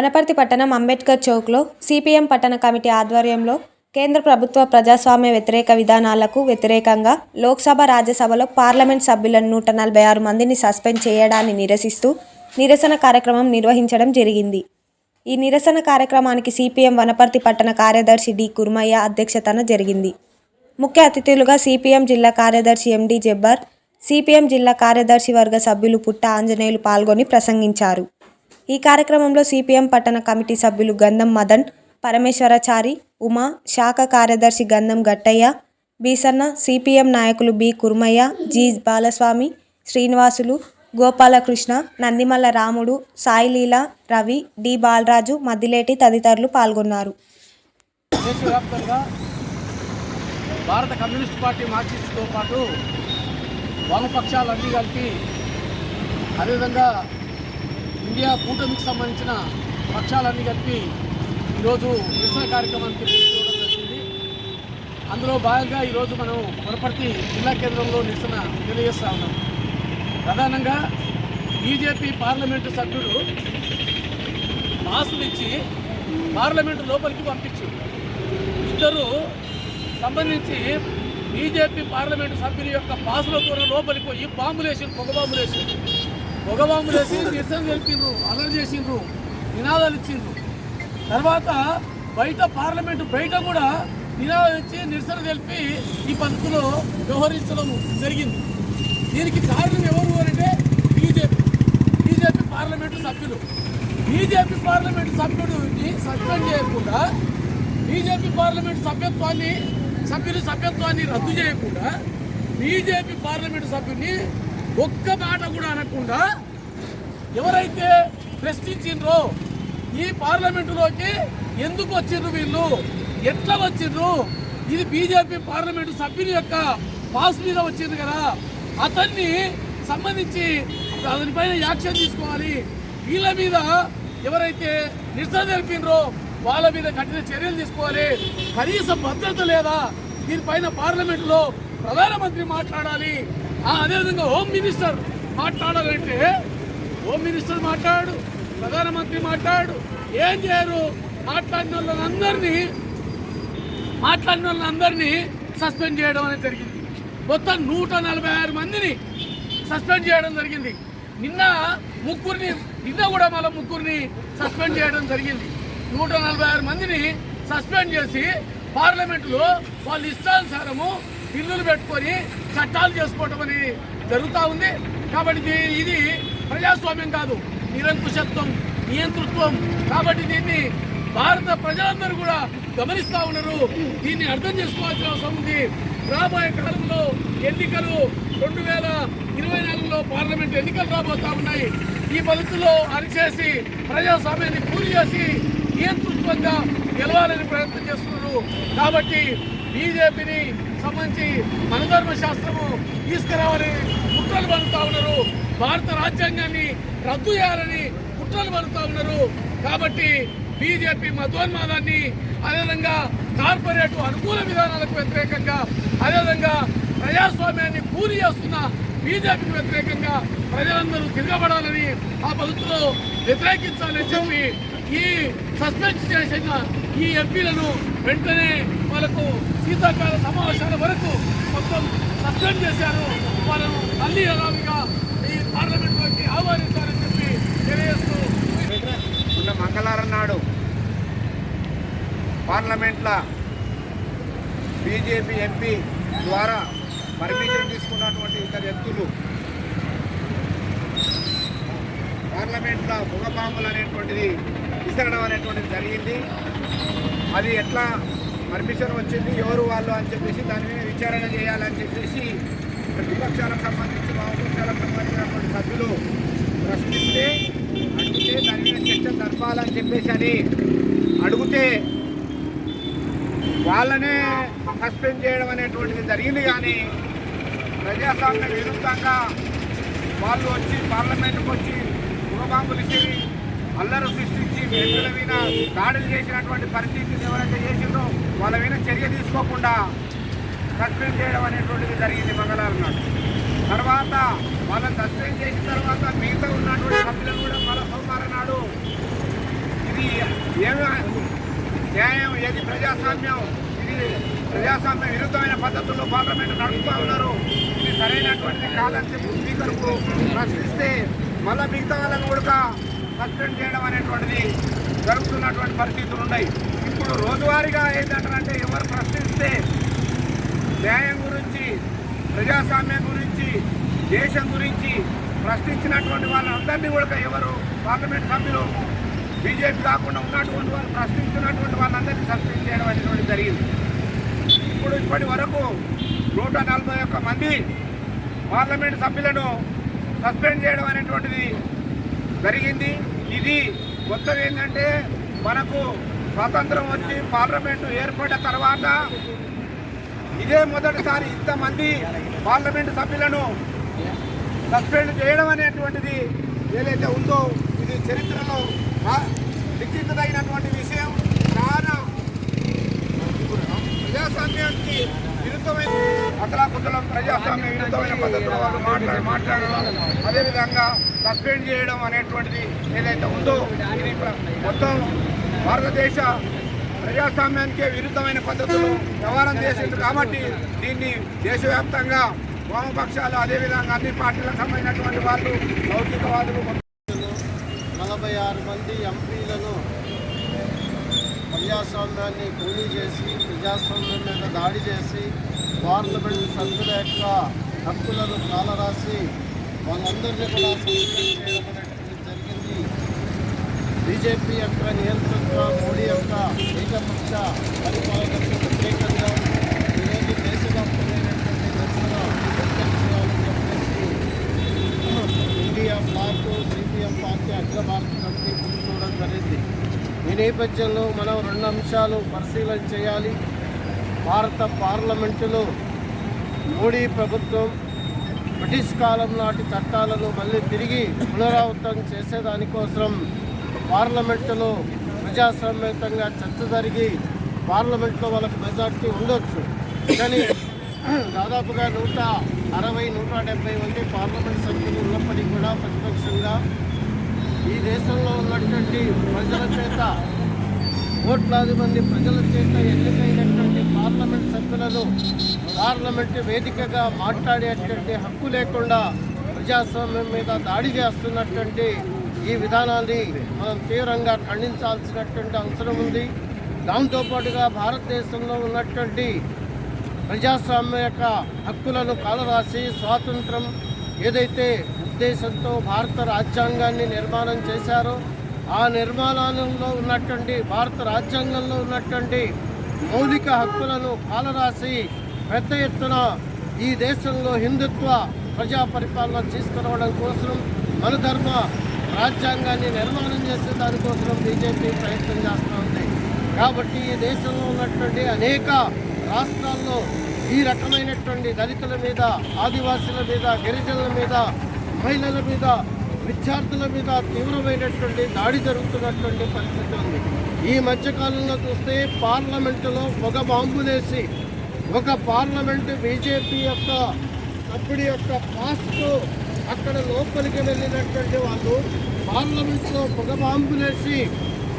వనపర్తి పట్టణం అంబేద్కర్ చౌక్లో సిపిఎం పట్టణ కమిటీ ఆధ్వర్యంలో కేంద్ర ప్రభుత్వ ప్రజాస్వామ్య వ్యతిరేక విధానాలకు వ్యతిరేకంగా లోక్సభ రాజ్యసభలో పార్లమెంట్ సభ్యులను నూట నలభై ఆరు మందిని సస్పెండ్ చేయడాన్ని నిరసిస్తూ నిరసన కార్యక్రమం నిర్వహించడం జరిగింది. ఈ నిరసన కార్యక్రమానికి సిపిఎం వనపర్తి పట్టణ కార్యదర్శి డి. కుర్మయ్య అధ్యక్షతన జరిగింది. ముఖ్య అతిథులుగా సిపిఎం జిల్లా కార్యదర్శి ఎండి జబ్బర్ సిపిఎం జిల్లా కార్యదర్శి వర్గ సభ్యులు పుట్ట ఆంజనేయులు పాల్గొని ప్రసంగించారు. ఈ కార్యక్రమంలో సిపిఎం పట్టణ కమిటీ సభ్యులు గంధం మదన్ పరమేశ్వరాచారి ఉమా శాఖ కార్యదర్శి గంధం గట్టయ్య బీసన్న సిపిఎం నాయకులు B Kurmaiah G Balaswamy Srinivasulu Gopalakrishna Nandimalla Ramudu Saileela Ravi D Balaraju Maddileti తదితరులు పాల్గొన్నారు. భారత కమ్యూనిస్ట్ పార్టీ మార్క్సిస్ట్తో పాటు వామపక్షాలన్నీ కలిపి అదేవిధంగా ఇండియా కూటమికి సంబంధించిన పక్షాలన్నీ కలిపి ఈరోజు నిరసన కార్యక్రమానికి పిలుచుకోవడం జరిగింది. అందులో భాగంగా ఈరోజు మనం వనపర్తి జిల్లా కేంద్రంలో నిరసన తెలియజేస్తా ఉన్నాం. ప్రధానంగా బీజేపీ పార్లమెంటు సభ్యుడు పాసులు ఇచ్చి పార్లమెంటు లోపలికి పంపించు ఇద్దరు సంబంధించి బీజేపీ పార్లమెంటు సభ్యుల యొక్క పాసులతో లోపలికి పోయి బాంబులేసి పొగ బాంబులేసి పొగ వేసి నిరసన తెలిపిండ్రు అల్లరి చేసిండ్రు నినాదాలు ఇచ్చిండ్రు. తర్వాత బయట పార్లమెంటు బయట కూడా నినాదాలు ఇచ్చి నిరసన తెలిపి ఈ పద్ధతిలో వ్యవహరించడం జరిగింది. దీనికి కారణం ఎవరు అంటే బీజేపీ. బీజేపీ పార్లమెంటు సభ్యులు. బీజేపీ పార్లమెంటు సభ్యుడిని సస్పెండ్ చేయకుండా బీజేపీ పార్లమెంటు సభ్యత్వాన్ని సభ్యులు సభ్యత్వాన్ని రద్దు చేయకుండా బీజేపీ పార్లమెంటు సభ్యుడిని ఒక్క మాట కూడా అనకుండా ఎవరైతే ప్రశ్నించిండ్రో ఈ పార్లమెంటులోకి ఎందుకు వచ్చిండ్రు వీళ్ళు? ఎట్లా వచ్చిండ్రు ఇది బీజేపీ పార్లమెంటు సభ్యుని యొక్క పాస్ మీద వచ్చింది కదా. అతన్ని సంబంధించి దానిపైన యాక్షన్ తీసుకోవాలి. వీళ్ళ మీద ఎవరైతే నిరసన తెలిపినరో వాళ్ళ మీద కఠిన చర్యలు తీసుకోవాలి. కనీస భద్రత లేదా దీనిపైన పార్లమెంటులో ప్రధానమంత్రి మాట్లాడాలి. అదేవిధంగా హోమ్ మినిస్టర్ మాట్లాడాలంటే హోమ్ మినిస్టర్ మాట్లాడు ప్రధానమంత్రి మాట్లాడు. ఏం చేయరు? మాట్లాడిన వాళ్ళందరినీ మాట్లాడిన వాళ్ళందరినీ సస్పెండ్ చేయడం అనేది జరిగింది. మొత్తం నూట నలభై ఆరు మందిని సస్పెండ్ చేయడం జరిగింది. నిన్న ముగ్గురిని నిన్న కూడా మళ్ళీ ముగ్గురిని సస్పెండ్ చేయడం జరిగింది. నూట నలభై ఆరు మందిని సస్పెండ్ చేసి పార్లమెంటులో వాళ్ళ ఇష్టానుసారము బిల్లులు పెట్టుకొని చట్టాలు చేసుకోవటం అనేది జరుగుతూ ఉంది. కాబట్టి ఇది- ప్రజాస్వామ్యం కాదు నిరంకుశత్వం నియంతృత్వం. కాబట్టి దీన్ని భారత ప్రజలందరూ కూడా గమనిస్తూ ఉన్నారు. దీన్ని అర్థం చేసుకోవాల్సిన అవసరం ఉంది. రాబోయే కాలంలో ఎన్నికలు రెండు వేల ఇరవై నాలుగులో పార్లమెంట్ ఎన్నికలు రాబోతా ఉన్నాయి. ఈ పద్ధతిలో అరిచేసి ప్రజాస్వామ్యాన్ని కూలి చేసి నియంతృత్వంగా గెలవాలని ప్రయత్నం చేస్తున్నారు. కాబట్టి బీజేపీని సంబంధించి మనధర్మ శాస్త్రము తీసుకురావాలని కుట్రలు పడుతూ ఉన్నారు. భారత రాజ్యాంగాన్ని రద్దు చేయాలని కుట్రలు పడుతూ ఉన్నారు. కాబట్టి బీజేపీ మతోన్మాదాన్ని అదేవిధంగా కార్పొరేట్ అనుకూల విధానాలకు వ్యతిరేకంగా అదేవిధంగా ప్రజాస్వామ్యాన్ని పూరి చేస్తున్న బీజేపీకి వ్యతిరేకంగా ప్రజలందరూ తిరగబడాలని ఆ పద్ధతిలో వ్యతిరేకించాలని చెప్పి ఈ సస్పెండ్ చేసిన ఈ ఎంపీలను వెంటనే వాళ్ళకు శీతాకాల సమావేశాల వరకు మొత్తం సస్పెండ్ చేశారు. వాళ్ళను తల్లి యథావిగా ఈ పార్లమెంట్లోకి ఆహ్వానించారని చెప్పి తెలియజేస్తూ ఉన్న మంగళవారం నాడు పార్లమెంట్ల బీజేపీ ఎంపీ ద్వారా పర్మిషన్ తీసుకున్నటువంటి ఇద్దరు వ్యక్తులు పార్లమెంట్ల ముఖపాములు అనేటువంటిది విసరడం అనేటువంటిది జరిగింది. అది ఎట్లా పర్మిషన్ వచ్చింది ఎవరు వాళ్ళు అని చెప్పేసి దాని మీద విచారణ చేయాలని చెప్పేసి ప్రతిపక్షాలకు సంబంధించి వామపక్షాలకు సంబంధించినటువంటి సభ్యులు ప్రశ్నిస్తే అడిగితే దాని మీద చర్చ జరపాలని చెప్పేసి అని అడిగితే వాళ్ళనే సస్పెండ్ చేయడం అనేటువంటిది జరిగింది. కానీ ప్రజాస్వామ్య విరుద్ధంగా వాళ్ళు వచ్చి పార్లమెంట్కి వచ్చి గృహబాంబులు ఇచ్చి అల్లరు సృష్టి వ్యక్తుల మీద దాడులు చేసినటువంటి పరిస్థితులు ఎవరైతే చేసిందో వాళ్ళ మీద చర్య తీసుకోకుండా సస్పెండ్ చేయడం అనేటువంటిది జరిగింది మంగళవారం నాడు. తర్వాత వాళ్ళని సస్పెండ్ చేసిన తర్వాత మిగతా ఉన్నటువంటి సభ్యులను కూడా మరో సోమవారం నాడు ఇది ఇది ఏమి న్యాయం ఏది ప్రజాస్వామ్యం ఇది ప్రజాస్వామ్య విరుద్ధమైన పద్ధతుల్లో పార్లమెంట్ నడుపుతూ ఉన్నారు. ఇది సరైనటువంటిది కాదని చెప్పి స్పీకర్కు ప్రశ్నిస్తే మళ్ళీ మిగతా వాళ్ళని కూడా సస్పెండ్ చేయడం అనేటువంటిది జరుగుతున్నటువంటి పరిస్థితులు ఉన్నాయి. ఇప్పుడు రోజువారీగా ఏంటంటారంటే ఎవరు ప్రశ్నిస్తే న్యాయం గురించి ప్రజాస్వామ్యం గురించి దేశం గురించి ప్రశ్నించినటువంటి వాళ్ళందరినీ కూడా ఎవరు పార్లమెంట్ సభ్యులు బీజేపీ కాకుండా ఉన్నటువంటి వాళ్ళు ప్రశ్నించినటువంటి వాళ్ళందరినీ సస్పెండ్ చేయడం అనేటువంటి జరిగింది. ఇప్పుడు ఇప్పటి వరకు నూట నలభై ఒక్క మంది పార్లమెంట్ సభ్యులను సస్పెండ్ చేయడం అనేటువంటిది జరిగింది. ఇది మొత్తం ఏంటంటే మనకు స్వాతంత్రం వచ్చి పార్లమెంటు ఏర్పడిన తర్వాత ఇదే మొదటిసారి ఇంతమంది పార్లమెంటు సభ్యులను సస్పెండ్ చేయడం అనేటువంటిది ఏదైతే ఉందో ఇది చరిత్రలో లిఖించదగినటువంటి విషయం. చాలా ప్రజాస్వామ్యానికి విరుద్ధమైన అతలాకుతలం ప్రజాస్వామ్య విరుద్ధమైన పద్ధతిలో వాళ్ళు మాట్లాడి మాట్లాడడం అదేవిధంగా సస్పెండ్ చేయడం అనేటువంటిది ఏదైతే ఉందో ఇది మొత్తం భారతదేశ ప్రజాస్వామ్యానికే విరుద్ధమైన పద్ధతులు వ్యవహారం చేసింది కాబట్టి దీన్ని దేశవ్యాప్తంగా వామపక్షాలు అదేవిధంగా అన్ని పార్టీలకు సంబంధించినటువంటి వాళ్ళు లౌకికవాదులు నలభై ఆరు మంది ఎంపీ ప్రజాస్వామ్యాన్ని కూలీ చేసి ప్రజాస్వామ్యం మీద దాడి చేసి పార్లమెంట్ సభ్యుల యొక్క హక్కులను కాలరాసి వాళ్ళందరినీ కూడా సస్పెండ్ చేయడం జరిగింది. బీజేపీ యొక్క నియంతృత్వ మోడీ యొక్క ఏకపక్ష పరిపాలన వ్యతిరేకంగా ఈరోజు దేశవ్యాప్తమైనటువంటి నిరసన వ్యక్తం చేయాలని చెప్పేసి ఇండియా పార్టీ సిపిఎం పార్టీ అఖిల భారత కమిటీ కూర్చోవడం జరిగింది ఈ నేపథ్యంలో మనం రెండు అంశాలు పరిశీలన చేయాలి. భారత పార్లమెంటులో మోడీ ప్రభుత్వం బ్రిటిష్ కాలం నాటి చట్టాలను మళ్ళీ తిరిగి పునరావృతం చేసేదానికోసం పార్లమెంటులో ప్రజాస్వామ్యతంగా చర్చ జరిగి పార్లమెంట్లో వాళ్ళకి మెజార్టీ ఉండొచ్చు. కానీ దాదాపుగా నూట అరవై నూట డెబ్బై మంది పార్లమెంట్ సభ్యులు ఉన్నప్పటికీ కూడా ప్రతిపక్షంగా ఈ దేశంలో ఉన్నటువంటి ప్రజల చేత కోట్లాది మంది ప్రజల చేత ఎన్నికైనటువంటి పార్లమెంట్ సభ్యులను పార్లమెంట్ వేదికగా మాట్లాడేటువంటి హక్కు లేకుండా ప్రజాస్వామ్యం మీద దాడి చేస్తున్నటువంటి ఈ విధానాన్ని మనం తీవ్రంగా ఖండించాల్సినటువంటి అవసరం ఉంది. దాంతోపాటుగా భారతదేశంలో ఉన్నటువంటి ప్రజాస్వామ్య యొక్క హక్కులను కాలరాసి స్వాతంత్రం ఏదైతే ఉద్దేశంతో భారత రాజ్యాంగాన్ని నిర్మాణం చేశారో. ఆ నిర్మాణంలో ఉన్నటువంటి భారత రాజ్యాంగంలో ఉన్నటువంటి మౌలిక హక్కులను పాలరాసి పెద్ద ఎత్తున ఈ దేశంలో హిందుత్వ ప్రజా పరిపాలన తీసుకురావడం కోసం మన ధర్మ రాజ్యాంగాన్ని నిర్మాణం చేసే దానికోసం బీజేపీ ప్రయత్నం చేస్తూ ఉంది. కాబట్టి ఈ దేశంలో ఉన్నటువంటి అనేక రాష్ట్రాల్లో ఈ రకమైనటువంటి దళితుల మీద ఆదివాసుల మీద గిరిజనుల మీద మహిళల మీద విద్యార్థుల మీద తీవ్రమైనటువంటి దాడి జరుగుతున్నటువంటి పరిస్థితి ఉంది. ఈ మధ్యకాలంలో చూస్తే పార్లమెంటులో ఒక బాంబులేసి ఒక పార్లమెంటు బీజేపీ యొక్క సభ్యుడి యొక్క పాస్తో అక్కడ లోపలికి వెళ్ళినటువంటి వాళ్ళు పార్లమెంట్లో పొగ బాంబులేసి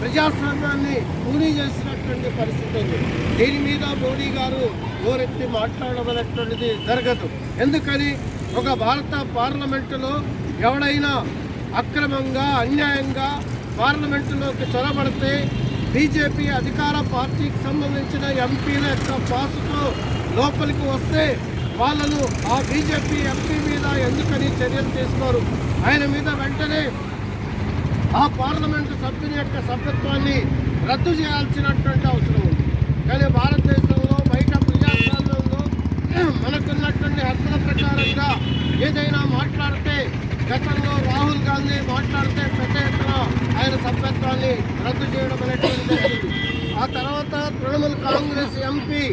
ప్రజాస్వామ్యాన్ని కూలీ చేసినటువంటి పరిస్థితి ఉంది. దీని మీద మోడీ గారు బోరెత్తి మాట్లాడమైనటువంటిది జరగదు. ఎందుకని? ఒక భారత పార్లమెంటులో ఎవడైనా అక్రమంగా అన్యాయంగా పార్లమెంటులోకి చొరబడితే బీజేపీ అధికార పార్టీకి సంబంధించిన ఎంపీల యొక్క పాసుతో లోపలికి వస్తే వాళ్ళను ఆ బీజేపీ ఎంపీ మీద ఎందుకని చర్యలు తీసుకోరు? ఆయన మీద వెంటనే ఆ పార్లమెంటు సభ్యుని యొక్క సభ్యత్వాన్ని రద్దు చేయాల్సినటువంటి అవసరం ఉంది. కానీ భారతదేశం బయట ప్రజాస్వామ్యంలో మనకున్నటువంటి హక్కుల ప్రకారంగా ఏదైనా మాట్లాడితే గతంలో రాహుల్ గాంధీ మాట్లాడితే పెద్ద ఎత్తున ఆయన సభ్యత్వాన్ని రద్దు చేయడం అనేటువంటి జరిగింది. ఆ తర్వాత తృణమూల్ కాంగ్రెస్ ఎంపీ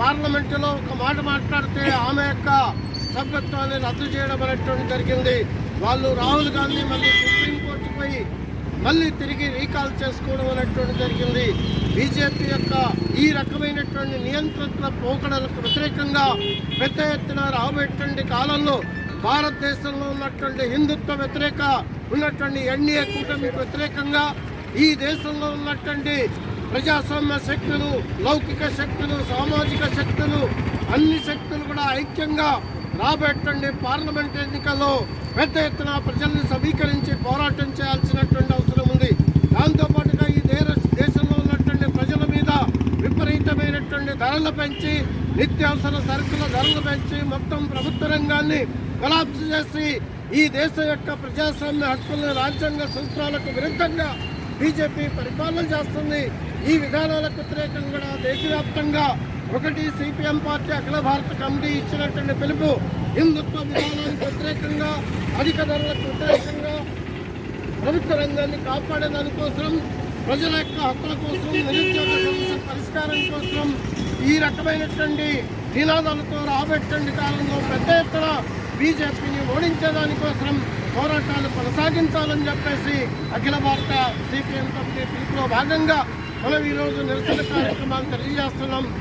పార్లమెంటులో ఒక మాట మాట్లాడితే ఆమె యొక్క సభ్యత్వాన్ని రద్దు చేయడం అనేటువంటి జరిగింది. వాళ్ళు రాహుల్ గాంధీ మళ్ళీ సుప్రీంకోర్టు పోయి మళ్ళీ తిరిగి రీకాల్ చేసుకోవడం అనేటువంటి జరిగింది. బీజేపీ యొక్క ఈ రకమైనటువంటి నియంత్రణ పోకడలకు వ్యతిరేకంగా పెద్ద ఎత్తున రాబోయేటువంటి కాలంలో భారతదేశంలో ఉన్నటువంటి హిందుత్వ వ్యతిరేక ఉన్నటువంటి ఎన్డీఏ కూటమికి వ్యతిరేకంగా ఈ దేశంలో ఉన్నటువంటి ప్రజాస్వామ్య శక్తులు లౌకిక శక్తులు సామాజిక శక్తులు అన్ని శక్తులు కూడా ఐక్యంగా రాబెట్టండి. పార్లమెంట్ ఎన్నికల్లో పెద్ద ఎత్తున ప్రజల్ని సమీకరించి పోరాటం చేయాల్సినటువంటి అవసరం ఉంది. దాంతోపాటుగా ఈ దేశంలో ఉన్నటువంటి ప్రజల మీద విపరీతమైనటువంటి ధరలు పెంచి నిత్యావసర సరుకుల ధరలు పెంచి మొత్తం ప్రభుత్వ రంగాన్ని కొలాప్స్ చేసి ఈ దేశం యొక్క ప్రజాస్వామ్య హక్కులను రాజ్యాంగ సూత్రాలకు విరుద్ధంగా బీజేపీ పరిపాలన చేస్తుంది. ఈ విధానాలకు వ్యతిరేకంగా దేశవ్యాప్తంగా ఒకటి సిపిఎం పార్టీ అఖిల భారత కమిటీ ఇచ్చినటువంటి పిలుపు హిందుత్వ విధానానికి వ్యతిరేకంగా అధిక ధరలకు వ్యతిరేకంగా ప్రభుత్వ రంగాన్ని కాపాడే దానికోసం ప్రజల యొక్క హక్కుల కోసం నిరుద్యోగ సమస్య పరిష్కారం కోసం ఈ రకమైనటువంటి నినాదాలతో రాబెట్టండి కాలంలో పెద్ద ఎత్తున బీజేపీని ఓడించేదానికోసం పోరాటాలు కొనసాగించాలని చెప్పేసి అఖిల భారత సిపిఎం కమిటీ పిలుపులో భాగంగా మనం ఈరోజు నిరసన కార్యక్రమాలు తెలియజేస్తున్నాం.